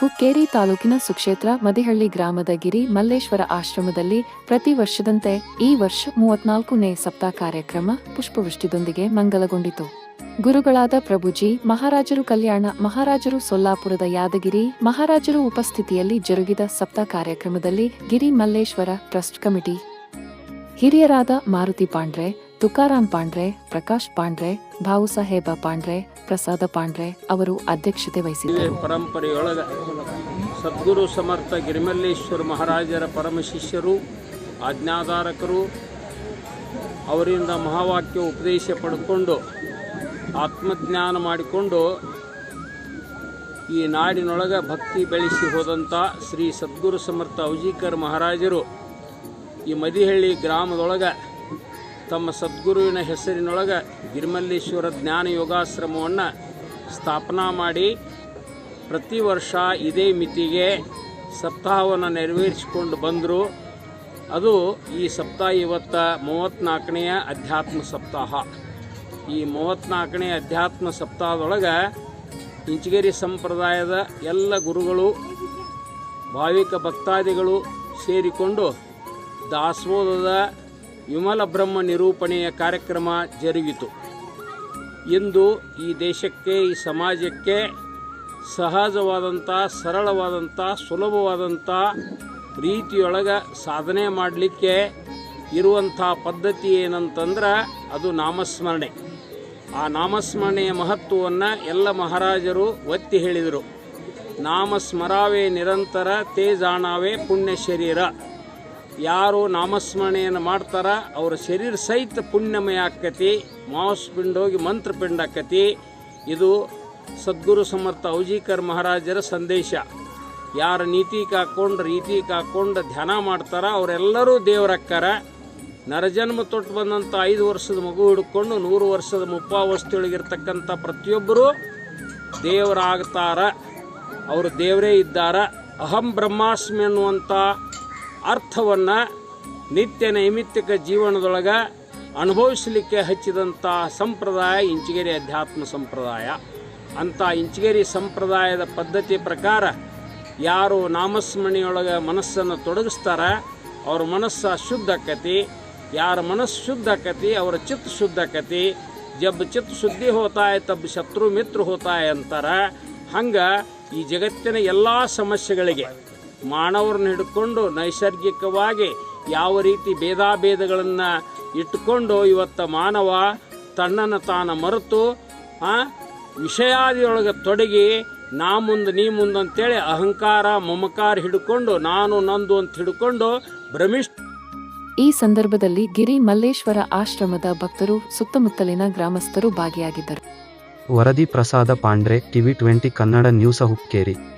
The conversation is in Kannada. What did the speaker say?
ಹುಕ್ಕೇರಿ ತಾಲೂಕಿನ ಸುಕ್ಷೇತ್ರ ಮದಿಹಳ್ಳಿ ಗ್ರಾಮದ ಗಿರಿ ಮಲ್ಲೇಶ್ವರ ಆಶ್ರಮದಲ್ಲಿ ಪ್ರತಿ ವರ್ಷದಂತೆ ಈ ವರ್ಷ ಮೂವತ್ನಾಲ್ಕನೇ ಸಪ್ತಾಹ ಕಾರ್ಯಕ್ರಮ ಪುಷ್ಪವೃಷ್ಟಿದೊಂದಿಗೆ ಮಂಗಲಗೊಂಡಿತು. ಗುರುಗಳಾದ ಪ್ರಭುಜಿ, ಮಹಾರಾಜರು ಕಲ್ಯಾಣ, ಮಹಾರಾಜರು ಸೊಲ್ಲಾಪುರದ ಯಾದಗಿರಿ, ಮಹಾರಾಜರು ಉಪಸ್ಥಿತಿಯಲ್ಲಿ ಜರುಗಿದ ಸಪ್ತ ಕಾರ್ಯಕ್ರಮದಲ್ಲಿ ಗಿರಿ ಮಲ್ಲೇಶ್ವರ ಟ್ರಸ್ಟ್ ಕಮಿಟಿ ಹಿರಿಯರಾದ ಮಾರುತಿ ಪಾಂಡ್ರೆ ತುಕಾರಾಂ ಪಾಂಡ್ರೆ, ಪ್ರಕಾಶ್ ಪಾಂಡ್ರೆ, ಭಾವು ಸಾಹೇಬ ಪಾಂಡ್ರೆ, ಪ್ರಸಾದ ಪಾಂಡ್ರೆ ಅವರು ಅಧ್ಯಕ್ಷತೆ ವಹಿಸಿದ್ದರು. ಪರಂಪರೆಯೊಳಗ ಸದ್ಗುರು ಸಮರ್ಥ ಗಿರಿಮಲ್ಲೇಶ್ವರ ಮಹಾರಾಜರ ಪರಮ ಶಿಷ್ಯರು, ಆಜ್ಞಾಧಾರಕರು ಅವರಿಂದ ಮಹಾವಾಕ್ಯ ಉಪದೇಶ ಪಡ್ಕೊಂಡು ಆತ್ಮಜ್ಞಾನ ಮಾಡಿಕೊಂಡು ಈ ನಾಡಿನೊಳಗೆ ಭಕ್ತಿ ಬೆಳೆಸಿ ಹೋದಂಥ ಶ್ರೀ ಸದ್ಗುರು ಸಮರ್ಥ ಔಜಿಕರ್ ಮಹಾರಾಜರು ಈ ಮದಿಹಳ್ಳಿ ಗ್ರಾಮದೊಳಗೆ ತಮ್ಮ ಸದ್ಗುರುವಿನ ಹೆಸರಿನೊಳಗೆ ಗಿರಿಮಲ್ಲೇಶ್ವರ ಜ್ಞಾನ ಯೋಗಾಶ್ರಮವನ್ನು ಸ್ಥಾಪನಾ ಮಾಡಿ ಪ್ರತಿ ವರ್ಷ ಇದೇ ಮಿತಿಗೆ ಸಪ್ತಾಹವನ್ನು ನೆರವೇರಿಸಿಕೊಂಡು ಬಂದರು. ಅದು ಈ ಸಪ್ತಾಹ ಇವತ್ತ ಮೂವತ್ತ್ನಾಲ್ಕನೆಯ ಅಧ್ಯಾತ್ಮ ಸಪ್ತಾಹ. ಈ ಮೂವತ್ತ್ನಾಲ್ಕನೇ ಅಧ್ಯಾತ್ಮ ಸಪ್ತಾಹದೊಳಗೆ ಇಂಚಗೇರಿ ಸಂಪ್ರದಾಯದ ಎಲ್ಲ ಗುರುಗಳು, ಭಾವಿಕ ಭಕ್ತಾದಿಗಳು ಸೇರಿಕೊಂಡು ದಾಸೋಹದ ವಿಮಲ ಬ್ರಹ್ಮ ನಿರೂಪಣೆಯ ಕಾರ್ಯಕ್ರಮ ಜರುಗಿತು. ಇಂದು ಈ ದೇಶಕ್ಕೆ, ಈ ಸಮಾಜಕ್ಕೆ ಸಹಜವಾದಂಥ ಸರಳವಾದಂಥ ಸುಲಭವಾದಂಥ ರೀತಿಯೊಳಗೆ ಸಾಧನೆ ಮಾಡಲಿಕ್ಕೆ ಇರುವಂಥ ಪದ್ಧತಿ ಏನಂತಂದ್ರೆ ಅದು ನಾಮಸ್ಮರಣೆ. ಆ ನಾಮಸ್ಮರಣೆಯ ಮಹತ್ವವನ್ನು ಎಲ್ಲ ಮಹಾರಾಜರು ಒತ್ತಿ ಹೇಳಿದರು. ನಾಮಸ್ಮರಾವೇ ನಿರಂತರ ತೇಜಾಣಾವೇ ಪುಣ್ಯ ಶರೀರ ಯಾರು ನಾಮಸ್ಮರಣೆಯನ್ನು ಮಾಡ್ತಾರ, ಅವರ ಶರೀರ ಸಹಿತ ಪುಣ್ಯಮಯ ಆಕ್ಕತಿ ಪಿಂಡೋಗಿ ಹೋಗಿ ಮಂತ್ರಪಿಂಡ ಆಕತಿ. ಇದು ಸದ್ಗುರು ಸಮರ್ಥ ಔಜಿಕರ್ ಮಹಾರಾಜರ ಸಂದೇಶ. ಯಾರ ನೀತಿ ಕಾಕೊಂಡು ರೀತಿ ಕಾಕೊಂಡು ಧ್ಯಾನ ಮಾಡ್ತಾರ, ಅವರೆಲ್ಲರೂ ದೇವರಕ್ಕಾರ ನರಜನ್ಮ ತೊಟ್ಟು ಬಂದಂಥ ಐದು ವರ್ಷದ ಮಗು ಹಿಡ್ಕೊಂಡು ನೂರು ವರ್ಷದ ಮುಪ್ಪಾವಸ್ಥೆಯೊಳಗಿರ್ತಕ್ಕಂಥ ಪ್ರತಿಯೊಬ್ಬರೂ ದೇವರಾಗ್ತಾರ ಅವರು ದೇವರೇ ಇದ್ದಾರ. ಅಹಂ ಬ್ರಹ್ಮಾಸ್ಮಿ ಅನ್ನುವಂಥ ಅರ್ಥವನ್ನು ನಿತ್ಯ ನೈಮಿತ್ತಿಕ ಜೀವನದೊಳಗೆ ಅನುಭವಿಸಲಿಕ್ಕೆ ಹಚ್ಚಿದಂಥ ಸಂಪ್ರದಾಯ ಇಂಚಗೇರಿ ಅಧ್ಯಾತ್ಮ ಸಂಪ್ರದಾಯ. ಅಂಥ ಇಂಚಗೇರಿ ಸಂಪ್ರದಾಯದ ಪದ್ಧತಿ ಪ್ರಕಾರ ಯಾರು ನಾಮಸ್ಮರಣೆಯೊಳಗೆ ಮನಸ್ಸನ್ನು ತೊಡಗಿಸ್ತಾರ, ಅವ್ರ ಮನಸ್ಸು ಶುದ್ಧ ಆಕತಿ, ಯಾರ ಮನಸ್ಸು ಶುದ್ಧ ಆಕತಿ, ಅವರ ಚಿತ್ತ ಶುದ್ಧ ಆಕತಿ, ಜಬ್ ಚಿತ್ತ ಶುದ್ಧಿ ಹೋತಾಯ, ತಬ್ ಶತ್ರು ಮಿತ್ರ ಹೋತಾಯ ಅಂತಾರೆ. ಹಂಗೆ ಈ ಜಗತ್ತಿನ ಎಲ್ಲ ಸಮಸ್ಯೆಗಳಿಗೆ ಮಾನವರನ್ನ ಹಿಡ್ಕೊಂಡು ನೈಸರ್ಗಿಕವಾಗಿ ಯಾವ ರೀತಿ ಭೇದಾಭೇದಗಳನ್ನು ಇಟ್ಟುಕೊಂಡು ಇವತ್ತು ಮಾನವ ತನ್ನನ್ನು ತಾನು ಮರೆತು ಆ, ವಿಷಯಾದಿಯೊಳಗೆ ತೊಡಗಿ ನಾ ಮುಂದೆ ನೀ ಮುಂದೆ ಅಂತೇಳಿ ಅಹಂಕಾರ ಮಮಕಾರ ಹಿಡ್ಕೊಂಡು ನಾನು ನಂದು ಅಂತ ಹಿಡ್ಕೊಂಡು ಭ್ರಮಿಷ್ಠ ಈ ಸಂದರ್ಭದಲ್ಲಿ ಗಿರಿ ಮಲ್ಲೇಶ್ವರ ಆಶ್ರಮದ ಭಕ್ತರು ಸುತ್ತಮುತ್ತಲಿನ ಗ್ರಾಮಸ್ಥರು ಭಾಗಿಯಾಗಿದ್ದರು. ವರದಿ Prasad Pandre TV twenty Kannada news Hukkeri.